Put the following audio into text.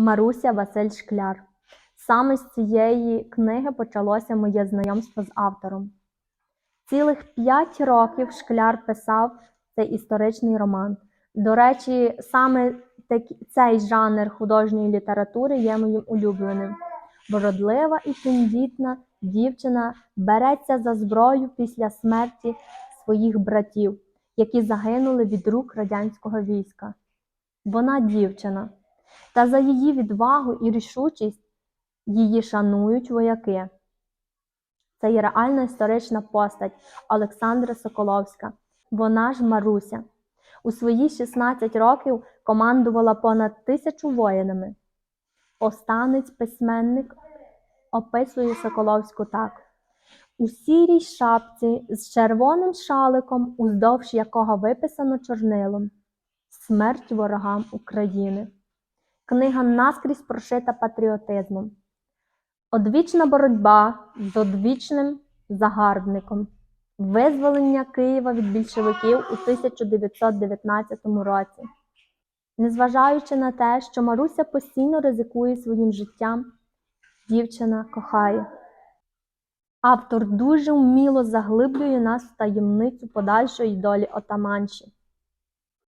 Маруся Василь Шкляр. Саме з цієї книги почалося моє знайомство з автором. Цілих п'ять років Шкляр писав цей історичний роман. До речі, саме цей жанр художньої літератури є моїм улюбленим. Вродлива і тендітна дівчина береться за зброю після смерті своїх братів, які загинули від рук радянського війська. Вона дівчина, та за її відвагу і рішучість її шанують вояки. Це є реальна історична постать Олександра Соколовська. Вона ж Маруся. У свої 16 років командувала понад тисячу воїнами. Останець письменник описує Соколовську так: у сірій шапці з червоним шаликом, уздовж якого виписано чорнилом Смерть ворогам України. Книга наскрізь прошита патріотизмом. Одвічна боротьба з одвічним загарбником. Визволення Києва від більшовиків у 1919 році. Незважаючи на те, що Маруся постійно ризикує своїм життям, дівчина кохає. Автор дуже вміло заглиблює нас в таємницю подальшої долі отаманші.